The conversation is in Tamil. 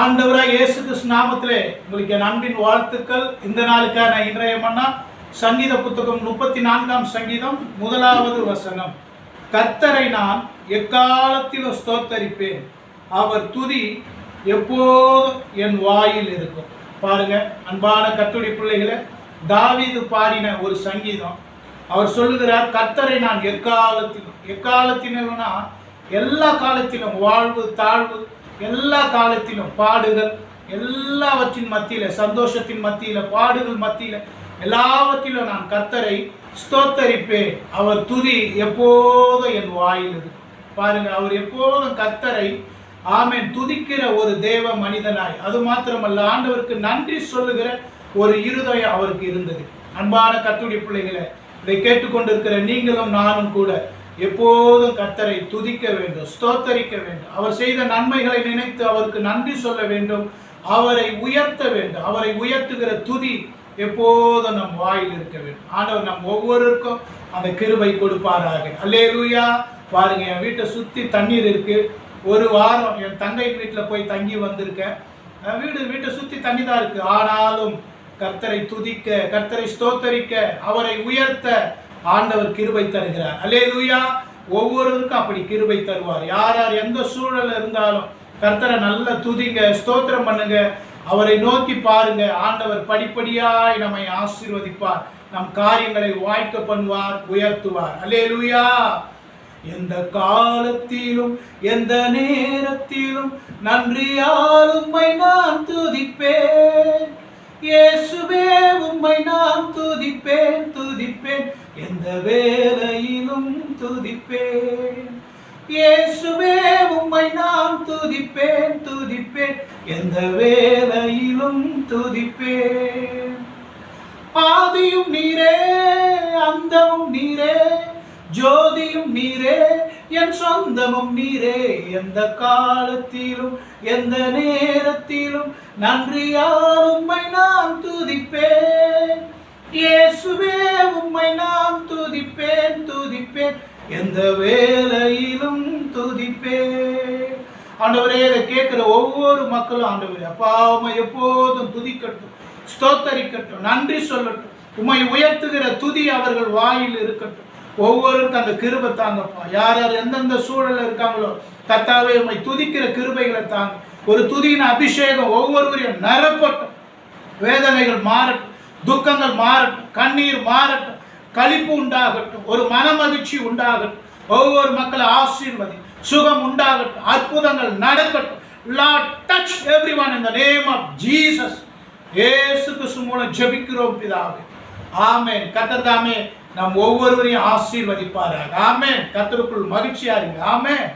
ஆண்டவராக இயேசு கிறிஸ்து நாமத்திலே உங்களுக்கு என் அன்பின் வாழ்த்துக்கள். இந்த நாளுக்கான இன்றைய மன்னா சங்கீத புத்தகம் முப்பத்தி நான்காம் சங்கீதம் முதலாவது வசனம். கர்த்தரை நான் எக்காலத்திலும் ஸ்தோத்தரிப்பேன். அவர் துதி எப்போதும் என் வாயில் இருக்கும். பாருங்க அன்பான கத்துடி பிள்ளைகளை தாவீது பாடின ஒரு சங்கீதம். அவர் சொல்லுகிறார் கர்த்தரை நான் எக்காலத்திலும் எக்காலத்திலும்னா எல்லா காலத்திலும் வாழ்வு தாழ்வு எல்லா காலத்திலும் பாடுகள் எல்லாவற்றின் மத்தியில சந்தோஷத்தின் மத்தியில பாடுகள் மத்தியில எல்லாவற்றிலும் நான் கர்த்தரை ஸ்தோத்தரிப்பேன். அவர் துதி எப்போதும் என் வாயில் இருக்கும் பாருங்க அவர் எப்போதும் கர்த்தரை ஆமேன் துதிக்கிற ஒரு தேவ மனிதனாய். அது மாத்திரமல்ல ஆண்டவருக்கு நன்றி சொல்லுகிற ஒரு இருதயம் அவருக்கு இருந்தது. அன்பான கத்துடி பிள்ளைகளை இதை கேட்டுக்கொண்டிருக்கிற நீங்களும் நானும் கூட எப்போதும் கர்த்தரை துதிக்க வேண்டும் ஸ்தோத்தரிக்க வேண்டும். அவர் செய்த நன்மைகளை நினைத்து அவருக்கு நன்றி சொல்ல வேண்டும். அவரை உயர்த்த வேண்டும். அவரை உயர்த்துகிற துதி எப்போதும் நம் வாயில் இருக்க வேண்டும். ஆண்டவர் நம் ஒவ்வொருவருக்கும் அந்த கிருபை கொடுப்பாராக. அல்லேலூயா. பாருங்க என் வீட்டை சுற்றி தண்ணீர் இருக்கு. ஒரு வாரம் என் தங்கை வீட்டில் போய் தங்கி வந்திருக்கேன். வீடு வீட்டை சுற்றி தண்ணி தான் இருக்கு. ஆனாலும் கர்த்தரை துதிக்க கர்த்தரை ஸ்தோத்தரிக்க அவரை உயர்த்த ஆண்டவர் கிருபை தருகிறார். அல்லேலூயா. ஒவ்வொருவருக்கும் அப்படி கிருபை தருவார். யார் யார் எந்த சூழல் இருந்தாலும் கர்த்தரை நல்ல துதிங்க ஸ்தோத்திரம் பண்ணுங்க. அவரை நோக்கி பாருங்க. ஆண்டவர் படிப்படியாய் நம்மை ஆசீர்வதிப்பார். நம் காரியங்களை வாய்க்க பண்ணுவார் உயர்த்துவார். அல்லேலூயா. எந்த காலத்திலும் எந்த நேரத்திலும் நன்றியால் உம்மை நான் துதிப்பேன். இயேசுவே உம்மை நான் துதிப்பேன் துதிப்பேன். எந்த வேலையிலும் துதிப்பேன். இயேசுவே உம்மை நான் துதிப்பேன் துதிப்பேன். எந்த வேலையிலும் துதிப்பேன். ஆதியும் நீரே அந்தமும் நீரே ஜோதியும் நீரே என் சொந்தமும் நீரே. எந்த காலத்திலும் எந்த நேரத்திலும் நன்றியால் உம்மை நான் துதிப்பேன். எந்த வேலையிலும் துதிப்பே. ஆண்டவரே இதை கேட்குற ஒவ்வொரு மக்களும் ஆண்டவரே அப்பா உம்மை எப்போதும் துதிக்கட்டும் ஸ்தோத்தரிக்கட்டும் நன்றி சொல்லட்டும். உம்மை உயர்த்துகிற துதி அவர்கள் வாயில் இருக்கட்டும். ஒவ்வொருக்கும் அந்த கிருபை தாங்கப்பா. யார் யார் எந்தெந்த சூழலில் இருக்காங்களோ தத்தாவே உம்மை துதிக்கிற கிருபைகளை தாங்க. ஒரு துதியின் அபிஷேகம் ஒவ்வொருவரையும் நிரப்பட்டும். வேதனைகள் மாறட்டும் துக்கங்கள் மாறட்டும் கண்ணீர் மாறட்டும். களிப்பு உண்டாகட்டும் ஒரு மனமகிழ்ச்சி உண்டாகட்டும் ஒவ்வொரு மக்களை ஆசீர்வதி சுகம் உண்டாகட்டும் அற்புதங்கள் நடக்கட்டும். Lord touch everyone in the name of Jesus ஏசு கிறிஸ்து மூலம் ஜெபிக்கிறோம் பிதாவே. ஆமென். கர்த்தர் தாமே நம் ஒவ்வொருவரையும் ஆசீர்வதிப்பாராக. ஆமே கத்தருக்குள் மகிழ்ச்சியா இருங்க. ஆமென்.